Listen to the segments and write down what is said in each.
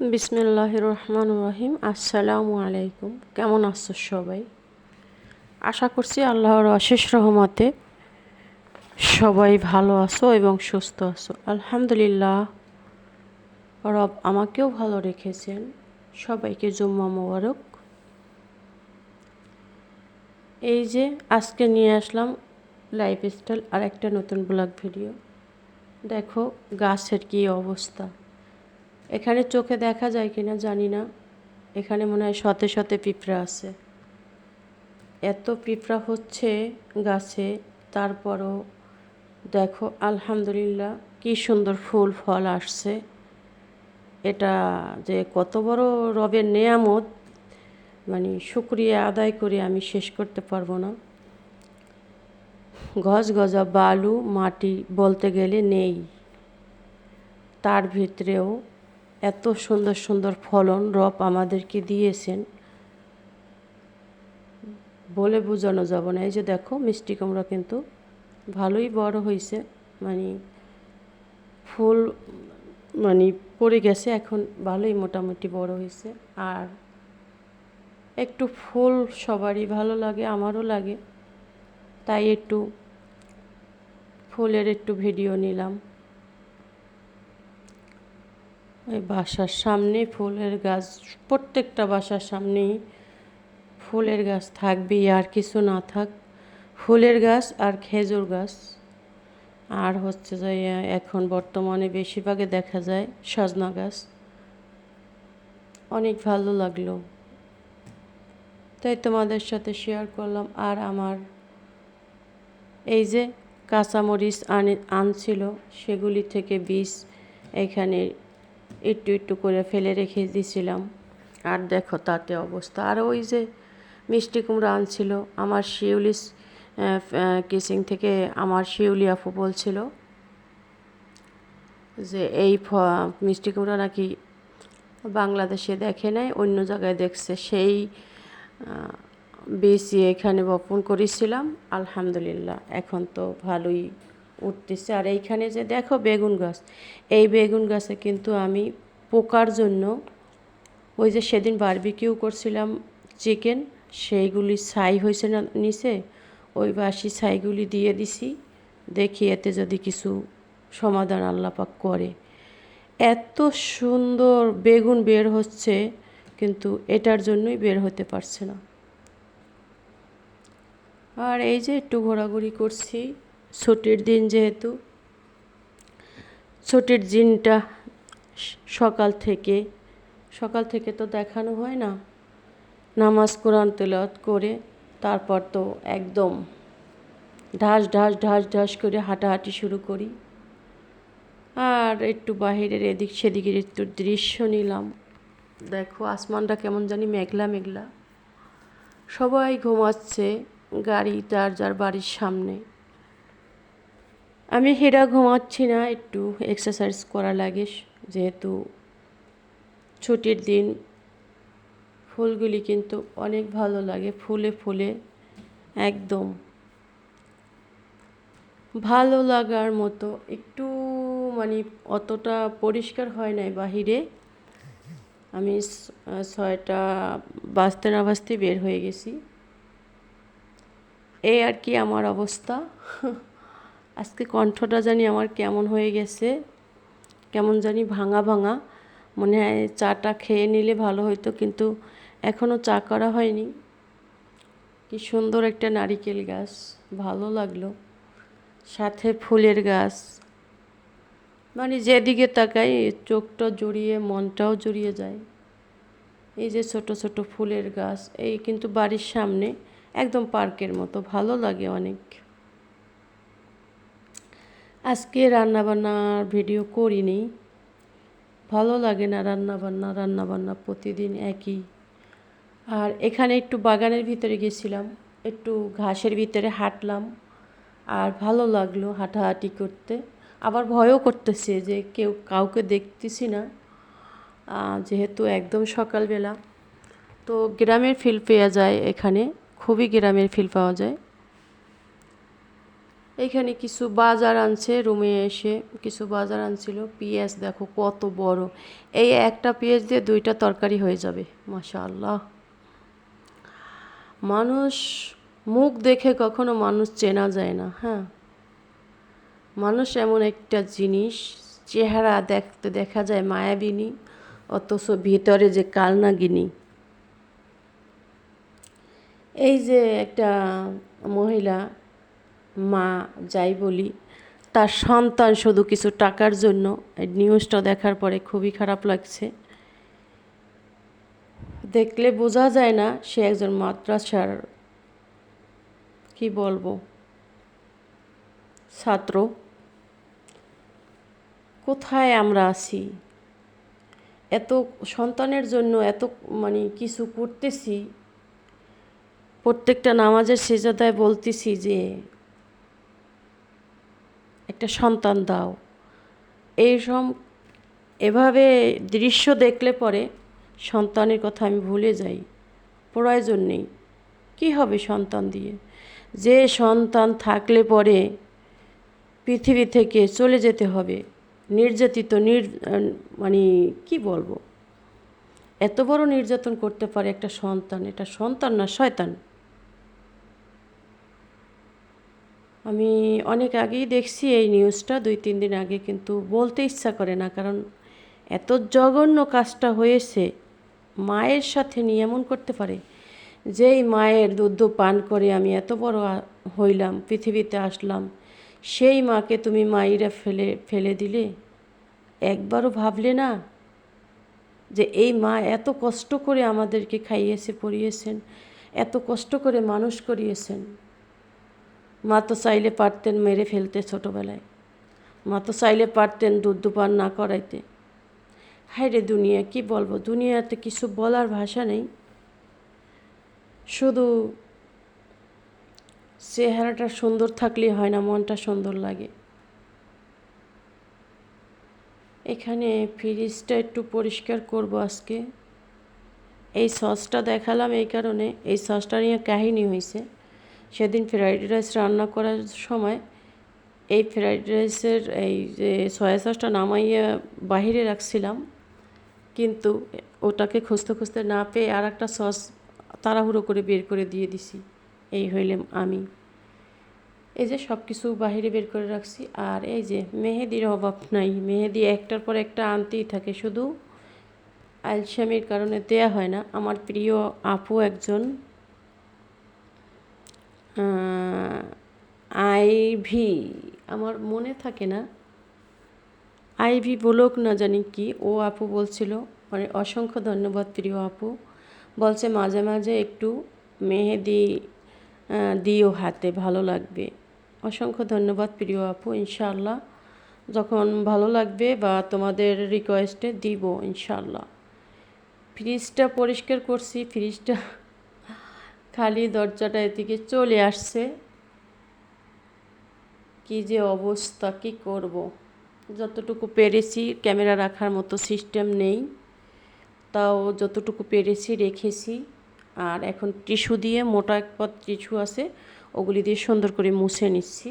বিসমিল্লাহ রহমান রহিম। আসসালামু আলাইকুম। কেমন আছো সবাই? আশা করছি আল্লাহর অশেষ রহমতে সবাই ভালো আছো এবং সুস্থ আছো। আলহামদুলিল্লাহ, রব আমাকেও ভালো রেখেছেন। সবাইকে জুম্মা মোবারক। এই যে আজকে নিয়ে আসলাম লাইফ স্টাইল আর একটা নতুন ব্লগ ভিডিও দেখো গাছের কী অবস্থা। এখানে চোখে দেখা যায় কিনা জানি না। এখানে মনে হয় শতে শতে পিঁপড়া আছে। এত পিঁপড়া হচ্ছে গাছে, তারপরও দেখো আলহামদুলিল্লাহ কি সুন্দর ফুল, ফল আসছে। এটা যে কত বড় রবের নেয়ামত মানে শুক্রিয়া আদায় করে আমি শেষ করতে পারব না। গজ গজা বালু মাটি বলতে গেলে নেই। তার ভিতরেও এত সুন্দর সুন্দর ফলন রব আমাদেরকে দিয়েছেন। বলে বোঝানো যাব না। এই যে দেখো, মিষ্টি কুমড়া কিন্তু ভালোই বড় হয়েছে। মানে ফুল মানে পড়ে গেছে, এখন ভালোই মোটামুটি বড় হয়েছে। আর একটু ফুল সবারই ভালো লাগে, আমারও লাগে। তাই একটু ফুলের একটু ভিডিও নিলাম। এই বাসার সামনে ফুলের গাছ, প্রত্যেকটা বাসার সামনেই ফুলের গাছ থাকবেই, আর কিছু না থাক। ফুলের গাছ আর খেজুর গাছ। আর হচ্ছে যে, এখন বর্তমানে বেশিরভাগে দেখা যায় সজনা গাছ। অনেক ভালো লাগল। তাই তোমাদের সাথে শেয়ার করলাম। আর আমার এই যে কাঁচামরিচ আনে, আনছিল, সেগুলি থেকে বীজ এখানে একটু একটু করে ফেলে রেখে দিয়েছিলাম আর দেখো তাতে অবস্থা। আর ওই যে মিষ্টি কুমড়া আনছিল, আমার শিউলি কিচিং থেকে আমার শিউলি আপু বলছিল যে এই ফ, মিষ্টি কুমড়া নাকি বাংলাদেশে দেখে নাই, অন্য জায়গায় দেখছে। সেই বেশি এখানে বপন করেছিলাম। আলহামদুলিল্লাহ, এখন তো ভালোই উঠতেছে। আর এইখানে যে দেখো বেগুন গাছ, এই বেগুন গাছে কিন্তু আমি পোকার জন্য ওই যে সেদিন বারবিকিউ করছিলাম চিকেন সেইগুলি ছাই হয়েছে না নিচে, ওই বাসি ছাইগুলি দিয়ে দিছি। দেখি এতে যদি কিছু সমাধান আল্লাপাক করে। এত সুন্দর বেগুন বের হচ্ছে, কিন্তু এটার জন্যই বের হতে পারছে না। আর এই যে একটু ঘোরাঘুরি করছি। ছুটির দিন যেহেতু, ছুটির দিনটা সকাল থেকে সকাল থেকে তো দেখানো হয় না। নামাজ, কোরআন তেলত করে তারপর তো একদম ঢাস ঢাস ঢাস ঢাস করে হাঁটাহাঁটি শুরু করি। আর একটু বাহিরের এদিক সেদিকের একটু দৃশ্য নিলাম। দেখো আসমানটা কেমন জানি মেঘলা মেঘলা। সবাই ঘুমাচ্ছে, গাড়ি যার যার বাড়ির সামনে। আমি হেরা ঘুমাচ্ছি না, একটু এক্সারসাইজ করা লাগে, যেহেতু ছুটির দিন ফুলগুলি কিন্তু অনেক ভালো লাগে, ফুলে ফুলে একদম ভালো লাগার মতো, একটু মানে অতটা পরিষ্কার হয় নাই বাহিরে। আমি ছয়টা বাঁচতে না বাঁচতে বের হয়ে গেছি। এই আর কি আমার অবস্থা। আজকে কণ্ঠটা জানি আমার কেমন হয়ে গেছে, কেমন জানি ভাঙা ভাঙা। মনে হয় চাটা খেয়ে নিলে ভালো হতো কিন্তু এখনও চা করা হয়নি। কি সুন্দর একটা নারিকেল গাছ, ভালো লাগল। সাথে ফুলের গাছ। মানে যেদিকে তাকাই চোখটা জড়িয়ে, মনটাও জড়িয়ে যায়। এই যে ছোট ছোট ফুলের গাছ, এই কিন্তু বাড়ির সামনে, একদম পার্কের মতো, ভালো লাগে অনেক। আজকে রান্নাবান্নার ভিডিও করিনি। ভালো লাগে না রান্নাবান্না রান্নাবান্না প্রতিদিন একই। আর এখানে একটু বাগানের ভিতরে গেছিলাম, একটু ঘাসের ভিতরে হাঁটলাম, আর ভালো লাগল হাঁটাহাঁটি করতে। আবার ভয়ও করতেছে যে কেউ কাউকে দেখতেছি না যেহেতু একদম সকালবেলা। তো গ্রামের ফিল পেয়ে যায় এখানে, খুবই গ্রামের ফিল পাওয়া যায়। এইখানে কিছু বাজার আনছে রুমে এসে কিছু বাজার আনছিল। পেঁয়াজ দেখো কত বড়। এই একটা পেঁয়াজ দিয়ে দুইটা তরকারি হয়ে যাবে মাশা আল্লাহ মানুষ মুখ দেখে কখনো মানুষ চেনা যায় না হ্যাঁ? মানুষ এমন একটা জিনিস, চেহারা দেখতে দেখা যায় মায়াবিনী, অথচ ভিতরে যে কালনাগিনী। এই যে একটা মহিলা মা যাই বলি, তার সন্তান শুধু কিছু টাকার জন্য। নিউজটা দেখার পরে খুবই খারাপ লাগছে। দেখলে বোঝা যায় না সে একজন মাদ্রাসার, কি বলব, ছাত্র। কোথায় আমরা আছি? এত সন্তানের জন্য এত মানে কিছু করতেছি। প্রত্যেকটা নামাজের সেজাদায় বলতেছি যে একটা সন্তান দাও। এইসব এভাবে দৃশ্য দেখলে পরে সন্তানের কথা আমি ভুলে যাই। প্রয়োজন নেই। কী হবে সন্তান দিয়ে? যে সন্তান থাকলে পরে পৃথিবী থেকে চলে যেতে হবে। নির্যাতিত, নির মানে কি বলব? এত বড় নির্যাতন করতে পারে একটা সন্তান। এটা সন্তান না, শয়তান। আমি অনেক আগেই দেখছি এই নিউজটা দুই, তিন দিন আগে, কিন্তু বলতে ইচ্ছা করে না, কারণ এত জঘন্য কাজটা হয়েছে, মায়ের সাথে নিয়ে এমন করতে পারে? যেই মায়ের দুধ পান করে আমি এত বড় হইলাম, পৃথিবীতে আসলাম, সেই মাকে তুমি মাইরা ফেলে ফেলে দিলে? একবারও ভাবলে না? যে এই মা এত কষ্ট করে আমাদেরকে খাইয়েছে পরিয়েছেন এত কষ্ট করে মানুষ করিয়েছেন। মা তো চাইলে পারতেন মেরে ফেলতে ছোটোবেলায়। মা তো চাইলে পারতেন দুধ দুপান না করাইতে। হায় রে দুনিয়া, কি বলব? দুনিয়াতে কিছু বলার ভাষা নেই। শুধু চেহারাটা সুন্দর থাকলেই হয় না, মনটা সুন্দর লাগে। এখানে ফ্রিজটা একটু পরিষ্কার করব আজকে। এই সসটা দেখালাম এই কারণে। এই সসটা নিয়ে কাহিনী হয়েছে সেদিন ফ্রাইড রাইস রান্না করার সময় এই ফ্রাইড রাইসের এই যে সয়া সসটা নামাইয়ে বাহিরে রাখছিলাম। কিন্তু ওটাকে খুঁজতে খুঁজতে না পেয়ে আর একটা সস তাড়াহুড়ো করে বের করে দিয়ে দিছি। এই হইলাম আমি। এই যে সব কিছু বাহিরে বের করে রাখছি। আর এই যে মেহেদির অভাব নাই। মেহেদি একটার পর একটা আনতেই থাকে। শুধু আলসামির কারণে দেয়া হয় না। আমার প্রিয় আপু একজন আইভি, আমার মনে থাকে না। আইভি বলুক না জানি কি, ও আপু বলছিল মানে অসংখ্য ধন্যবাদ প্রিয় আপু, বলছে মাঝে মাঝে একটু মেহেদি দিও হাতে, ভালো লাগবে। অসংখ্য ধন্যবাদ প্রিয় আপু ইনশাল্লাহ যখন ভালো লাগবে বা তোমাদের রিকোয়েস্টে দিব ইনশাল্লাহ ফ্রিজটা পরিষ্কার করছি ফ্রিজটা খালি দরজাটা এদিকে চলে আসছে। কি যে অবস্থা, কি করব। যতটুকু পেরেছি, ক্যামেরা রাখার মতো সিস্টেম নেই। তাও যতটুকু পেরেছি, রেখেছি। আর এখন টিস্যু দিয়ে মোটা এক পথ টিস্যু আছে, ওগুলি দিয়ে সুন্দর করে মুছে নিচ্ছি।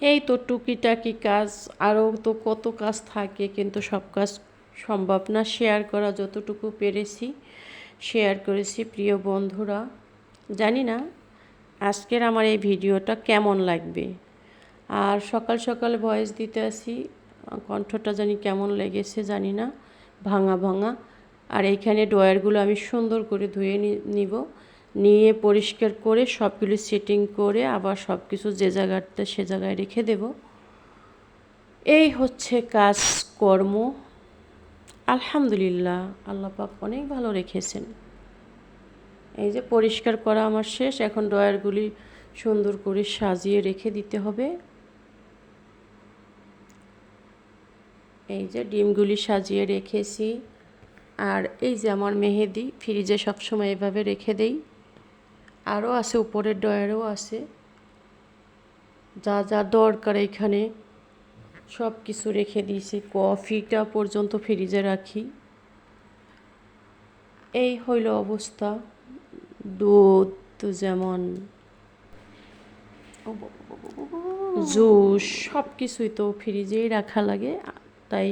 এই তো টুকিটাকি কাজ, আরও তো কত কাজ থাকে, কিন্তু সব কাজ সম্ভব না। শেয়ার করা যতটুকু পেরেছি শেয়ার করেছি প্রিয় বন্ধুরা। জানি না আজকের আমার এই ভিডিওটা কেমন লাগবে। আর সকাল সকাল ভয়েস দিতে আসি, কণ্ঠটা জানি কেমন লেগেছে জানি না, ভাঙা ভাঙা। আর এইখানে ড্রয়ারগুলো আমি সুন্দর করে ধুয়ে নিব, নিয়ে পরিষ্কার করে সবগুলো সেটিং করে আবার সব কিছু যে জায়গাটা সে জায়গায় রেখে দেব। এই হচ্ছে কাজকর্ম। আলহামদুলিল্লাহ, আল্লাহ পাক অনেক ভালো রেখেছেন। এই যে পরিষ্কার করা আমার শেষ, এখন ড্রয়ারগুলি সুন্দর করে সাজিয়ে রেখে দিতে হবে। এই যে ডিমগুলি সাজিয়ে রেখেছি। আর এই যে আমার মেহেদি, ফ্রিজে সবসময় এভাবে রেখে দেই। আরও আছে, উপরের ডয়ারও আছে। যা যা দরকার এখানে সব কিছু রেখে দিয়েছি, কফিটা পর্যন্ত ফ্রিজে রাখি এই হইল অবস্থা, দুধ যেমন। জুস সব কিছুই তো ফ্রিজেই রাখা লাগে, তাই